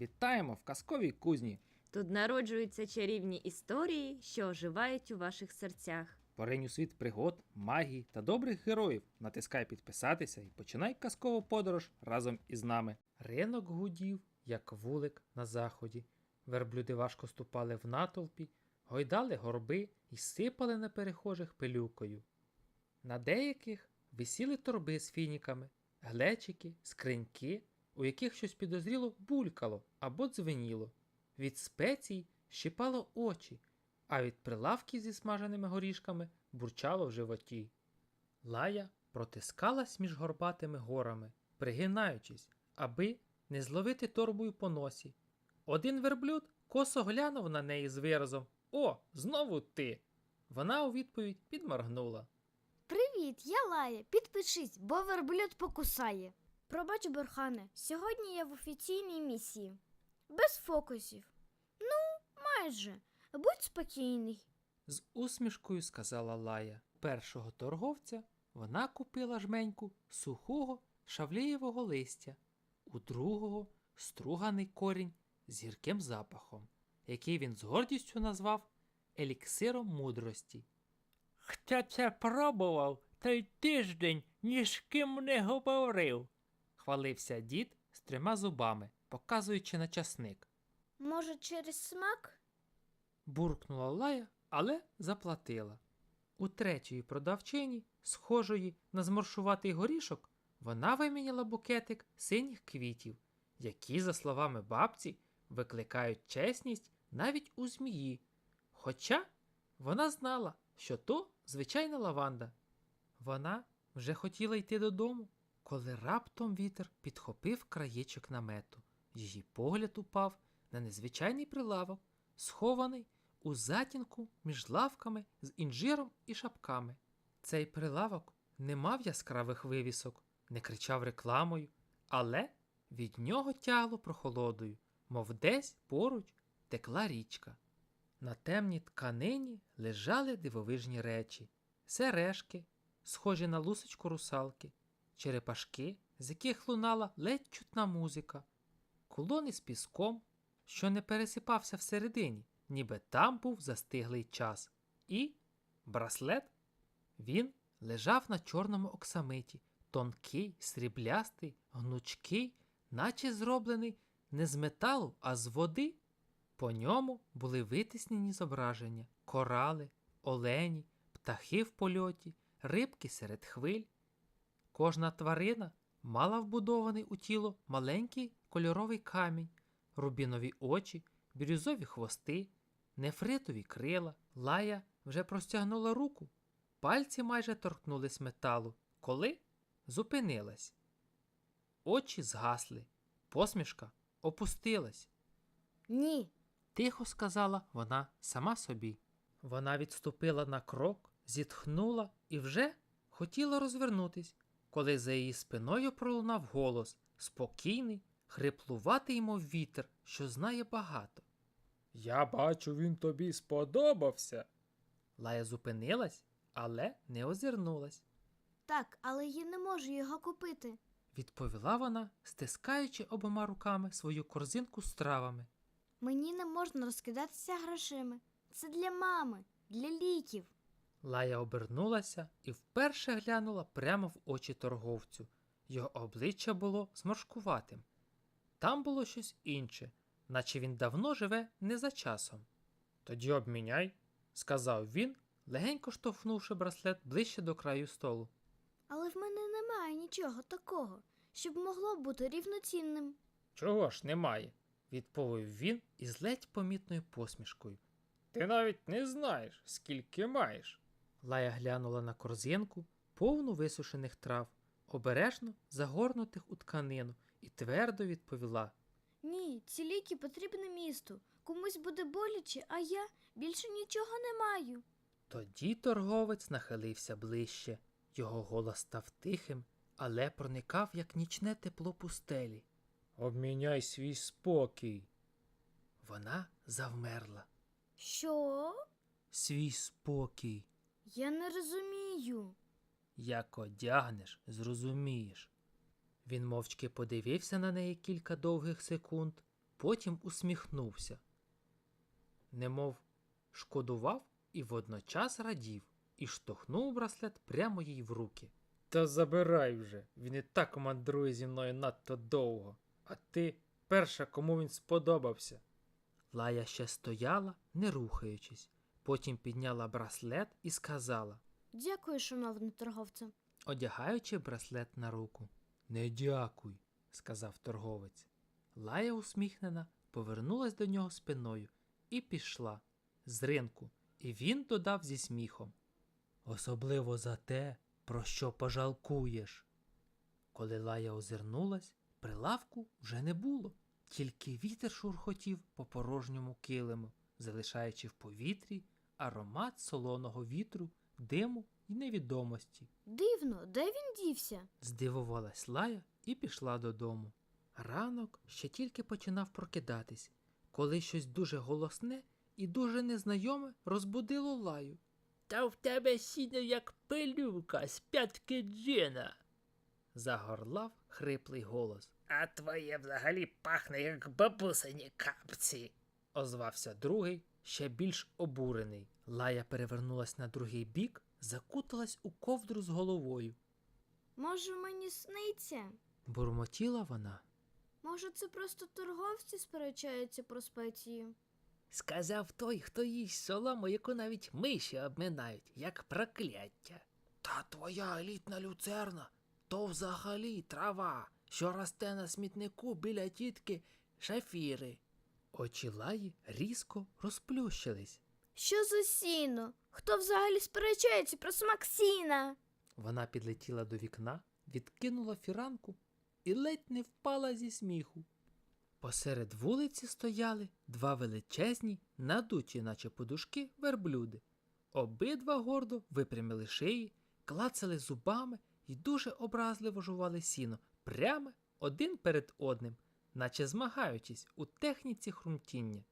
Вітаємо в казковій кузні. Тут народжуються чарівні історії, що оживають у ваших серцях. Поринь у світ пригод, магії та добрих героїв. Натискай підписатися і починай казкову подорож разом із нами. Ринок гудів, як вулик на заході. Верблюди важко ступали в натовпі, гойдали горби і сипали на перехожих пилюкою. На деяких висіли торби з фініками, глечики, скриньки, у яких щось підозріло булькало або дзвеніло. Від спецій щипало очі, а від прилавків зі смаженими горішками бурчало в животі. Лая протискалась між горбатими горами, пригинаючись, аби не зловити торбою по носі. Один верблюд косо глянув на неї з виразом О, знову ти. Вона у відповідь підморгнула. Привіт, я Лая. Підпишись, бо верблюд покусає. Пробач, Бурхане, сьогодні я в офіційній місії. Без фокусів. Ну, майже. Будь спокійний. З усмішкою сказала Лая. Першого торговця вона купила жменьку сухого шавлієвого листя, у другого струганий корінь з гірким запахом, який він з гордістю назвав еліксиром мудрості. Хто це пробував, той тиждень ні з ким не говорив, хвалився дід з трьома зубами, показуючи на часник. Може, через смак? буркнула Лая, але заплатила. У третьої продавчині, схожої на зморшуватий горішок, вона виміняла букетик синіх квітів, які, за словами бабці, викликають чесність навіть у змії. Хоча вона знала, що то звичайна лаванда. Вона вже хотіла йти додому, коли раптом вітер підхопив краєчок намету. Її погляд упав на незвичайний прилавок, схований у затінку між лавками з інжиром і шапками. Цей прилавок не мав яскравих вивісок, не кричав рекламою, але від нього тягло прохолодою, мов десь поруч текла річка. На темній тканині лежали дивовижні речі, сережки, схожі на лусочку русалки, черепашки, з яких лунала ледь чутна музика, кулони з піском, що не пересипався всередині, ніби там був застиглий час, і браслет. Він лежав на чорному оксамиті, тонкий, сріблястий, гнучкий, наче зроблений не з металу, а з води. По ньому були витиснені зображення, корали, олені, птахи в польоті, рибки серед хвиль. Кожна тварина мала вбудований у тіло маленький кольоровий камінь, рубінові очі, бірюзові хвости, нефритові крила. Лая вже простягнула руку. Пальці майже торкнулись металу, коли зупинилась. Очі згасли, посмішка опустилась. Ні. Тихо сказала вона сама собі. Вона відступила на крок, зітхнула і вже хотіла розвернутись, коли за її спиною пролунав голос, спокійний, хриплуватий, мов вітер, що знає багато. Я бачу, він тобі сподобався. Лая зупинилась, але не озирнулась, Так, але я не можу його купити. відповіла вона, стискаючи обома руками свою корзинку з травами. Мені не можна розкидатися грошима. Це для мами, для ліків. Лая обернулася і вперше глянула прямо в очі торговцю. Його обличчя було зморшкуватим. Там було щось інше, наче він давно живе не за часом. Тоді обміняй, сказав він, легенько штовхнувши браслет ближче до краю столу. Але в мене немає нічого такого, щоб могло бути рівноцінним. Чого ж немає? відповів він із ледь помітною посмішкою. Ти навіть не знаєш, скільки маєш. Лая глянула на корзинку, повну висушених трав, обережно загорнутих у тканину, і твердо відповіла. Ні, ці ліки потрібні місту. Комусь буде боляче, а я більше нічого не маю. Тоді торговець нахилився ближче. Його голос став тихим, але проникав, як нічне тепло пустелі. Обміняй свій спокій. Вона завмерла. Що? Свій спокій. Я не розумію. Як одягнеш, зрозумієш. Він мовчки подивився на неї кілька довгих секунд, потім усміхнувся. Немов шкодував і водночас радів, і штовхнув браслет прямо їй в руки. Та забирай вже, він і так мандрує зі мною надто довго, а ти перша, кому він сподобався. Лая ще стояла, не рухаючись, потім підняла браслет і сказала, Дякую, шановний торговце. одягаючи браслет на руку. Не дякуй, сказав торговець. Лая усміхнена, повернулась до нього спиною і пішла з ринку, і він додав зі сміхом. Особливо за те, про що пожалкуєш. Коли Лая озирнулась, прилавку вже не було, тільки вітер шурхотів по порожньому килиму, залишаючи в повітрі аромат солоного вітру, диму і невідомості. Дивно, де він дівся? Здивувалась Лая і пішла додому. Ранок ще тільки починав прокидатись, коли щось дуже голосне і дуже незнайоме розбудило Лаю. Та в тебе сіно як пилюка з п'ятки джина. загорлав хриплий голос. А твоє взагалі пахне, як бабусині капці. Озвався другий, ще більш обурений. Лая перевернулась на другий бік, закуталась у ковдру з головою. Може, мені сниться? Бурмотіла вона. Може, це просто торговці сперечаються про спеції? Сказав той, хто їсть солому, яку навіть миші обминають, як прокляття. Та твоя елітна люцерна то взагалі трава, що росте на смітнику біля тітки шафіри. Очі Лаї різко розплющились. Що за сіно? Хто взагалі сперечається про смак сіна? Вона підлетіла до вікна, відкинула фіранку і ледь не впала зі сміху. Посеред вулиці стояли два величезні, надуті, наче подушки, верблюди. Обидва гордо випрямили шиї, клацали зубами і дуже образливо жували сіно прямо один перед одним, наче змагаючись у техніці хрумтіння.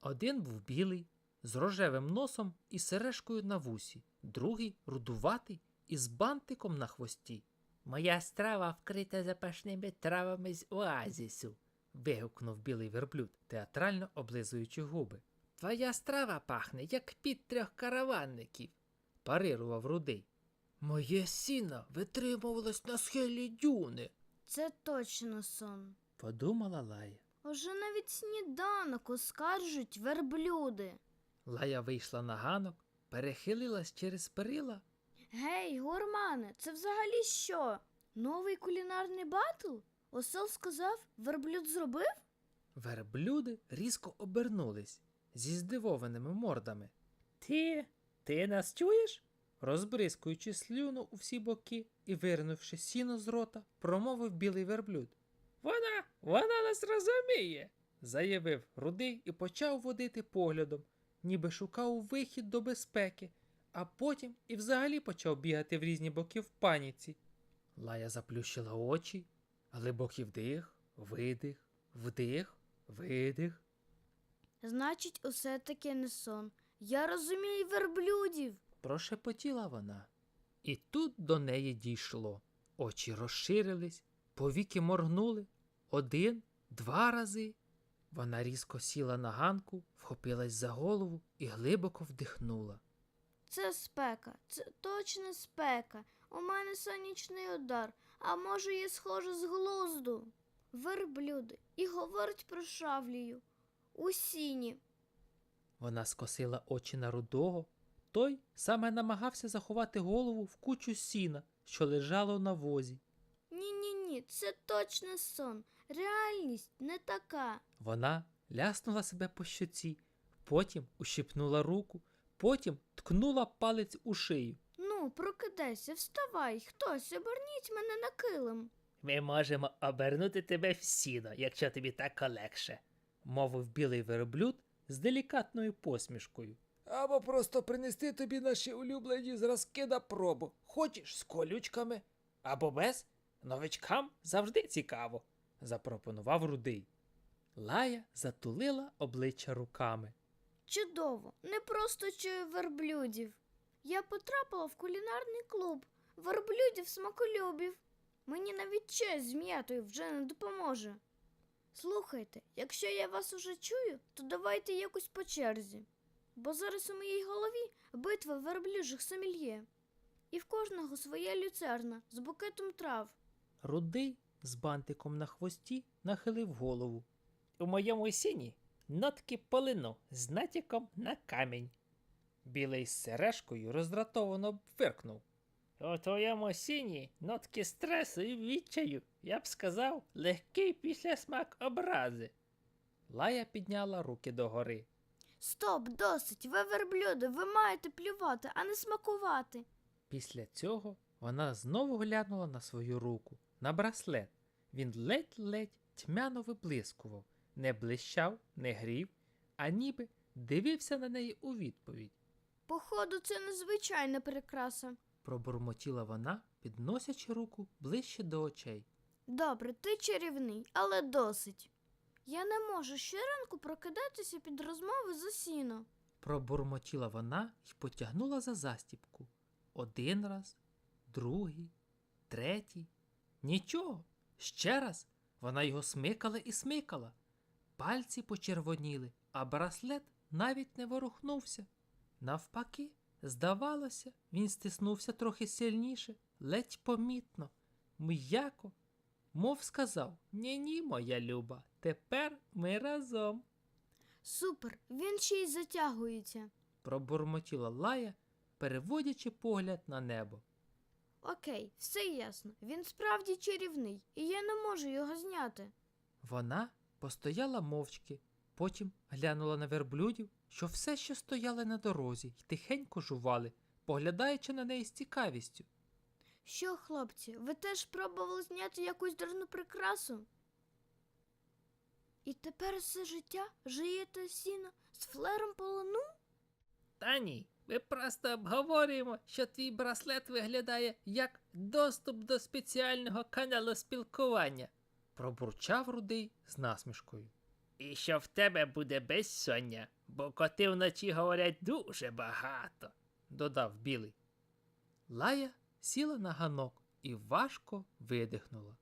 Один був білий, з рожевим носом і сережкою на вусі, другий рудуватий із бантиком на хвості. Моя страва вкрита запашними травами з оазісу. вигукнув білий верблюд, театрально облизуючи губи. Твоя страва пахне, як під трьох караванників. Парирував рудий. Моє сіно витримувалось на схилі дюни. Це точно сон. Подумала Лая. Уже навіть сніданок оскаржують верблюди. Лая вийшла на ганок, перехилилась через перила. Гей, гурмане, це взагалі що? Новий кулінарний батл? Осел сказав, верблюд зробив? Верблюди різко обернулись зі здивованими мордами. Ти? Ти нас чуєш? Розбризкуючи слюну у всі боки і вирнувши сіно з рота, промовив білий верблюд. Вона, вона нас розуміє. заявив рудий і почав водити поглядом, ніби шукав вихід до безпеки, а потім і взагалі почав бігати в різні боки в паніці. Лая заплющила очі, глибокий вдих, видих, вдих, видих. Значить, усе таки не сон. Я розумію верблюдів. Прошепотіла вона. І тут до неї дійшло. Очі розширились, повіки моргнули один, два рази. Вона різко сіла на ганку, вхопилась за голову і глибоко вдихнула. Це спека, це точно спека. У мене сонячний удар, а може, я схожа з глузду. Верблюди і говорить про шавлію. У сіні. Вона скосила очі на рудого. Той саме намагався заховати голову в кучу сіна, що лежало на возі. Ні-ні-ні, це точно сон. Реальність не така. Вона ляснула себе по щоці, потім ущипнула руку, потім ткнула палець у шию. Ну, прокидайся, вставай, хтось, оберніть мене на килим. Ми можемо обернути тебе в сіно, якщо тобі так легше. мовив білий верблюд з делікатною посмішкою. Або просто принести тобі наші улюблені зразки на пробу. Хочеш з колючками? Або без? Новичкам завжди цікаво. запропонував рудий. Лая затулила обличчя руками. Чудово, не просто чую верблюдів. Я потрапила в кулінарний клуб верблюдів смаколюбів. Мені навіть чай з м'ятою вже не допоможе. Слухайте, якщо я вас уже чую, то давайте якось по черзі. Бо зараз у моїй голові битва верблюжих сомельє. І в кожного своя люцерна з букетом трав. Рудий з бантиком на хвості нахилив голову. У моєму сіні нотки полину з натяком на камінь. Білий з сережкою роздратовано фиркнув. У твоєму сіні нотки стресу і відчаю, я б сказав, легкий післясмак образи. Лая підняла руки догори. Стоп, досить, ви верблюди, ви маєте плювати, а не смакувати. Після цього вона знову глянула на свою руку, на браслет. Він ледь-ледь тьмяно виблискував, не блищав, не грів, а ніби дивився на неї у відповідь. Походу, це незвичайна прикраса. Пробурмотіла вона, підносячи руку ближче до очей. Добре, ти чарівний, але досить. Я не можу щоранку прокидатися під розмови за сіно. Пробурмотіла вона і потягнула за застіпку. Один раз, другий, третій. Нічого. Ще раз вона його смикала і смикала. Пальці почервоніли, а браслет навіть не ворухнувся. Навпаки, здавалося, він стиснувся трохи сильніше, ледь помітно, м'яко, мов сказав Ні-ні, моя люба, тепер ми разом. Супер, він ще й затягується. пробурмотіла Лая, переводячи погляд на небо. Окей, все ясно. Він справді чарівний, і я не можу його зняти. Вона постояла мовчки, потім глянула на верблюдів, що все ще стояли на дорозі й тихенько жували, поглядаючи на неї з цікавістю. Що, хлопці, ви теж пробували зняти якусь дурну прикрасу? І тепер все життя жиєте сіно з флером полону? Та ні, ми просто обговорюємо, що твій браслет виглядає як доступ до спеціального каналу спілкування, Пробурчав рудий з насмішкою. і що в тебе буде безсоння, бо коти вночі говорять дуже багато. додав білий. Лая сіла на ганок і важко видихнула.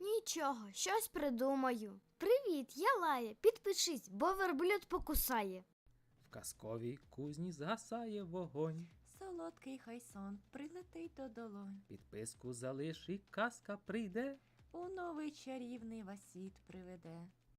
Нічого, щось придумаю. Привіт, я Лая. Підпишись, бо верблюд покусає. В казковій кузні згасає вогонь. Солодкий хай сон прилетить до долонь. Підписку залиш і казка прийде. У новий чарівний вас світ приведе.